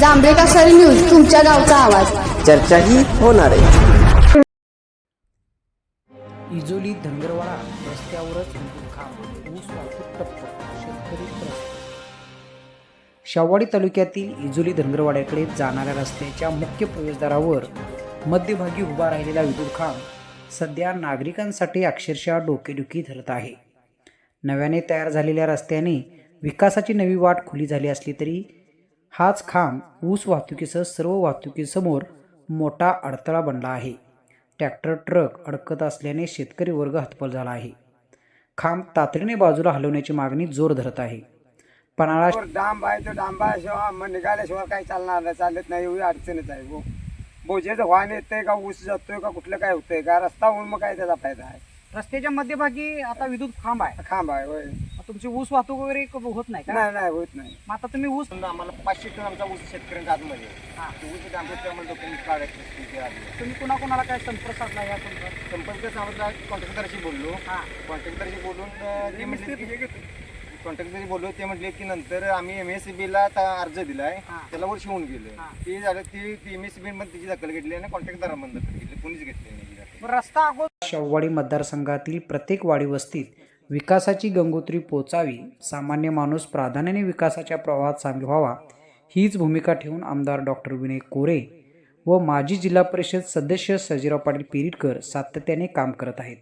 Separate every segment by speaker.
Speaker 1: जांभेका sir news तुमच्या गावचा आवाज.
Speaker 2: चर्चाही होणार आहे.
Speaker 3: इजोली धनगरवाडा रस्त्यावरच विद्युत खांब ऊस वाहतूक टप्प शेतकरी त्रस्त. शाववाडी तालुक्यातील इजोली धनगरवाड्याकडे जाणाऱ्या रस्त्याच्या मुख्य प्रवेशद्वारावर मध्यभागी उभा राहिलेला विद्युत खांब सध्या नागरिकांसाठी अक्षरशः डोकेदुखी धरत आहे. नव्याने तयार झालेल्या रस्त्याने विकासाची नवी वाट खुली झाली असली तरी हाच खांब ऊस वाहतुकीसह सर्व वाहतुकीसमोर मोठा अडथळा बनला आहे. ट्रॅक्टर ट्रक अडकत असल्याने शेतकरी वर्ग हतबल झाला आहे. खांब तातडीने बाजूला हलवण्याची मागणी जोर धरत आहे. पन्हाळा
Speaker 4: डांब आहे तो डांबाशिवाय मग निघाल्याशिवाय काही चालणार नाही चालत नाही एवढी अडचणच आहे. भो बोजेचं वाहन येतंय का ऊस जातोय का कुठलं काय होतंय का रस्ता होऊन मग काय त्याचा फायदा आहे?
Speaker 3: रस्त्याच्या मध्यभागी आता विद्युत खांब आहे.
Speaker 4: खांब आहे होय.
Speaker 3: तुमची ऊस वाहतूक वगैरे होत नाही
Speaker 4: नाही नाही होत नाही.
Speaker 3: मग आता तुम्ही ऊस
Speaker 5: आम्हाला पाचशे टन आमचा ऊस शेतकऱ्यांच्या आतमध्ये.
Speaker 3: हा.
Speaker 5: तो ऊस आमच्या आम्हाला डॉक्युमेंट काढायचं तिथे आले
Speaker 3: तुम्ही कुणाकुणाला काय संपर्क साधला या संपर्क
Speaker 5: संपर्क सावधला कॉन्ट्रॅक्टरशी बोललो.
Speaker 3: हा.
Speaker 5: कॉन्ट्रॅक्टरशी बोलून अं, ते म्हटले कॉन्ट्रॅक्टरशी बोललो ते म्हटले की नंतर आम्ही एम एस सी ला अर्ज दिलाय. त्याला वर शिवून गेलो. ते झालं ती एम एस सी मध्ये तिची दखल घेतली आणि कॉन्ट्रॅक्टदारांमध्ये दखल घेतली. कोणीच घेतली नाही
Speaker 3: रस्ता शववाडी मतदारसंघातील प्रत्येक वाडी वस्तीत विकासाची गंगोत्री पोचावी सामान्य माणूस प्राधान्याने विकासाच्या प्रवाहात सामील व्हावा हीच भूमिका ठेवून आमदार डॉक्टर विनय कोरे व माजी जिल्हा परिषद सदस्य सजीराव पाटील पेरिटकर सातत्याने काम करत आहेत.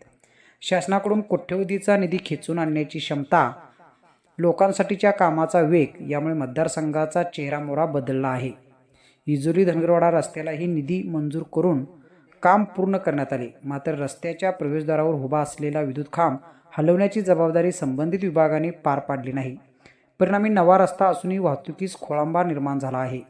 Speaker 3: शासनाकडून कोट्यवधीचा निधी खेचून आणण्याची क्षमता लोकांसाठीच्या कामाचा वेग यामुळे मतदारसंघाचा चेहरामोहरा बदलला आहे. इजुरी धनगरवाडा रस्त्यालाही निधी मंजूर करून काम पूर्ण करण्यात आले. मात्र रस्त्याच्या प्रवेशद्वारावर उभा असलेला विद्युत खांब हलवण्याची जबाबदारी संबंधित विभागाने पार पाडली नाही. परिणामी नवा रस्ता असूनही वाहतुकीस खोळंबा निर्माण झाला आहे.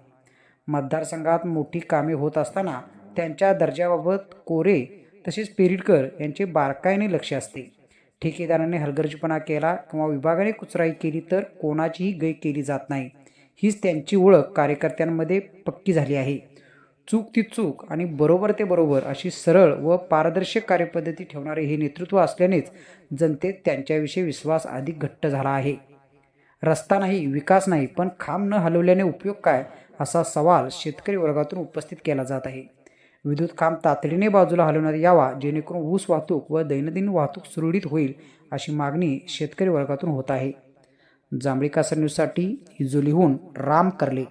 Speaker 3: मतदारसंघात मोठी कामे होत असताना त्यांच्या दर्जाबाबत कोरे तसेच पेरिटकर यांचे बारकाईने लक्ष असते. ठेकेदाराने हलगर्जीपणा केला किंवा विभागाने कुचराई केली तर कोणाचीही गय केली जात नाही. हीच त्यांची ओळख कार्यकर्त्यांमध्ये पक्की झाली आहे. चूक ती चूक आणि बरोबर ते बरोबर अशी सरळ व पारदर्शक कार्यपद्धती ठेवणारे हे नेतृत्व असल्यानेच जनतेत त्यांच्याविषयी विश्वास अधिक घट्ट झाला आहे. रस्ता नाही विकास नाही पण खांब न हलवल्याने उपयोग काय असा सवाल शेतकरी वर्गातून उपस्थित केला जात आहे. विद्युत खांब तातडीने बाजूला हलवण्यात यावा जेणेकरून ऊस वाहतूक व दैनंदिन वाहतूक सुरळीत होईल अशी मागणी शेतकरी वर्गातून होत आहे. जांभळी कासर न्यूजसाठी राम करले.